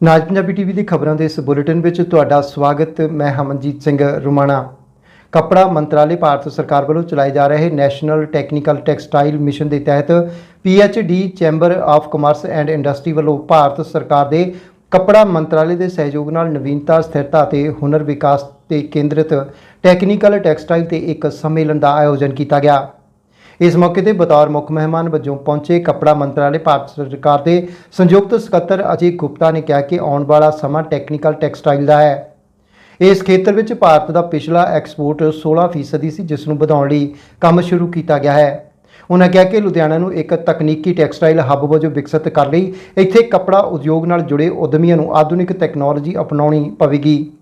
ਨਾਜ Punjabi TV ਦੀ ਖਬਰਾਂ ਦੇ ਇਸ ਬੁਲੇਟਿਨ ਵਿੱਚ ਤੁਹਾਡਾ ਸਵਾਗਤ, ਮੈਂ ਹਮਨਜੀਤ ਸਿੰਘ ਰੁਮਾਣਾ। ਕੱਪੜਾ ਮੰਤਰਾਲੇ ਭਾਰਤ ਸਰਕਾਰ ਵੱਲੋਂ ਚਲਾਏ ਜਾ ਰਹੇ ਨੈਸ਼ਨਲ ਟੈਕਨੀਕਲ ਟੈਕਸਟਾਈਲ ਮਿਸ਼ਨ ਦੇ ਤਹਿਤ PHD chamber of commerce and industry ਵੱਲੋਂ ਭਾਰਤ ਸਰਕਾਰ ਦੇ ਕੱਪੜਾ ਮੰਤਰਾਲੇ ਦੇ ਸਹਿਯੋਗ ਨਾਲ ਨਵੀਨਤਾ, ਸਥਿਰਤਾ ਅਤੇ ਹੁਨਰ ਵਿਕਾਸ ਤੇ ਕੇਂਦਰਿਤ ਟੈਕਨੀਕਲ ਟੈਕਸਟਾਈਲ ਤੇ ਇੱਕ ਸੰਮੇਲਨ ਦਾ ਆਯੋਜਨ ਕੀਤਾ ਗਿਆ। ਇਸ ਮੌਕੇ ਤੇ ਬਤੌਰ ਮੁੱਖ ਮਹਿਮਾਨ ਵਜੋਂ ਪਹੁੰਚੇ ਕੱਪੜਾ ਮੰਤਰਾਲੇ ਭਾਰਤ ਸਰਕਾਰ ਦੇ ਸੰਯੁਕਤ ਸਕੱਤਰ ਅਜੇ ਗੁਪਤਾ ਨੇ ਕਿਹਾ ਕਿ ਆਉਣ ਵਾਲਾ ਸਮਾਂ ਟੈਕਨੀਕਲ ਟੈਕਸਟਾਈਲ ਦਾ ਹੈ। ਇਸ ਖੇਤਰ ਵਿੱਚ ਭਾਰਤ ਦਾ ਪਿਛਲਾ ਐਕਸਪੋਰਟ 16% ਸੀ, ਜਿਸ ਨੂੰ ਵਧਾਉਣ ਲਈ ਕੰਮ ਸ਼ੁਰੂ ਕੀਤਾ ਗਿਆ ਹੈ। ਉਹਨਾਂ ਕਿਹਾ ਕਿ ਲੁਧਿਆਣਾ ਨੂੰ ਇੱਕ ਤਕਨੀਕੀ ਟੈਕਸਟਾਈਲ ਹੱਬ ਵਜੋਂ ਵਿਕਸਿਤ ਕਰ ਲਈ ਇੱਥੇ ਕੱਪੜਾ ਉਦਯੋਗ ਨਾਲ ਜੁੜੇ ਉਦਮੀਆਂ ਨੂੰ ਆਧੁਨਿਕ ਟੈਕਨੋਲੋਜੀ ਅਪਣਾਉਣੀ ਪਵੇਗੀ।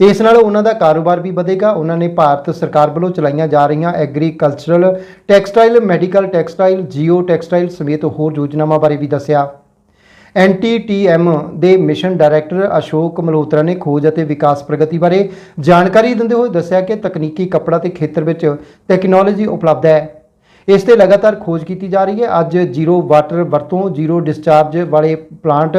ਇਸ ਨਾਲ ਉਹਨਾਂ ਦਾ ਕਾਰੋਬਾਰ ਵੀ ਵਧੇਗਾ। ਉਹਨਾਂ ਨੇ ਭਾਰਤ ਸਰਕਾਰ ਵੱਲੋਂ ਚਲਾਈਆਂ ਜਾ ਰਹੀਆਂ agricultural textile medical textile geo textile ਸਮੇਤ ਹੋਰ ਯੋਜਨਾਵਾਂ ਬਾਰੇ ਵੀ ਦੱਸਿਆ। ਐਨਟੀਟੀਐਮ ਦੇ ਮਿਸ਼ਨ ਡਾਇਰੈਕਟਰ ਅਸ਼ੋਕ ਮਲਹੋਤਰਾ ਨੇ ਖੋਜ ਅਤੇ ਵਿਕਾਸ ਪ੍ਰਗਤੀ ਬਾਰੇ ਜਾਣਕਾਰੀ ਦਿੰਦੇ ਹੋਏ ਦੱਸਿਆ ਕਿ ਤਕਨੀਕੀ ਕੱਪੜਾ ਤੇ ਖੇਤਰ ਵਿੱਚ ਟੈਕਨੋਲੋਜੀ ਉਪਲਬਧ ਹੈ। ਇਸ ਤੇ ਲਗਾਤਾਰ ਖੋਜ ਕੀਤੀ ਜਾ ਰਹੀ ਹੈ। ਅੱਜ ਜ਼ੀਰੋ ਵਾਟਰ ਵਰਤੋਂ, ਜ਼ੀਰੋ ਡਿਸਚਾਰਜ ਵਾਲੇ ਪਲਾਂਟ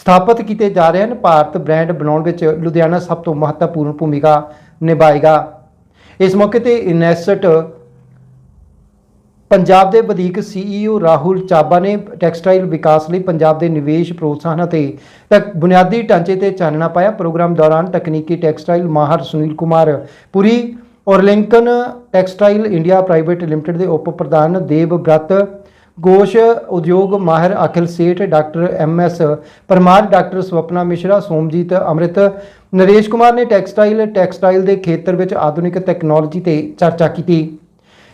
ਸਥਾਪਿਤ ਕੀਤੇ ਜਾ ਰਹੇ ਹਨ। ਭਾਰਤ ਬ੍ਰਾਂਡ ਬਣਾਉਣ ਵਿੱਚ ਲੁਧਿਆਣਾ ਸਭ ਤੋਂ ਮਹੱਤਵਪੂਰਨ ਭੂਮਿਕਾ ਨਿਭਾਏਗਾ। ਇਸ ਮੌਕੇ ਤੇ ਇਨੈਸਟ ਪੰਜਾਬ ਦੇ ਵਧੀਕ ਸੀਈਓ ਰਾਹੁਲ ਚਾਬਾ ਨੇ ਟੈਕਸਟਾਈਲ ਵਿਕਾਸ ਲਈ ਪੰਜਾਬ ਦੇ ਨਿਵੇਸ਼, ਪ੍ਰੋਤਸਾਹਨ ਅਤੇ ਤਕ ਬੁਨਿਆਦੀ ਢਾਂਚੇ ਤੇ ਚਾਨਣਾ ਪਾਇਆ। ਪ੍ਰੋਗਰਾਮ ਦੌਰਾਨ ਤਕਨੀਕੀ ਟੈਕਸਟਾਈਲ ਮਾਹਰ ਸੁਨੀਲ ਕੁਮਾਰ, ਪੁਰੀ ਔਰ Lincoln textile India private limited ਦੇ ਉਪ ਪ੍ਰਧਾਨ ਦੇਵ ਬ੍ਰਤ ਗੋਸ਼ ਉਦਯੋਗ ਮਾਹਿਰ Akhil Seth doctor M S Parmar, doctor Swapna Mishra, Somjit Amrit, Naresh Kumar ਨੇ ਟੈਕਸਟਾਈਲ ਟੈਕਸਟਾਈਲ ਦੇ ਖੇਤਰ ਵਿੱਚ ਆਧੁਨਿਕ ਟੈਕਨੋਲੋਜੀ ਤੇ ਚਰਚਾ ਕੀਤੀ।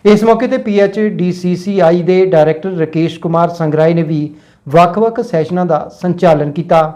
ਇਸ ਮੌਕੇ ਤੇ ਪੀਐਚਡੀਸੀਸੀਆਈ ਦੇ ਡਾਇਰੈਕਟਰ ਰਕੇਸ਼ ਕੁਮਾਰ ਸੰਗਰਾਏ ਨੇ ਵੀ ਵੱਖ-ਵੱਖ ਸੈਸ਼ਨਾਂ ਦਾ ਸੰਚਾਲਨ ਕੀਤਾ।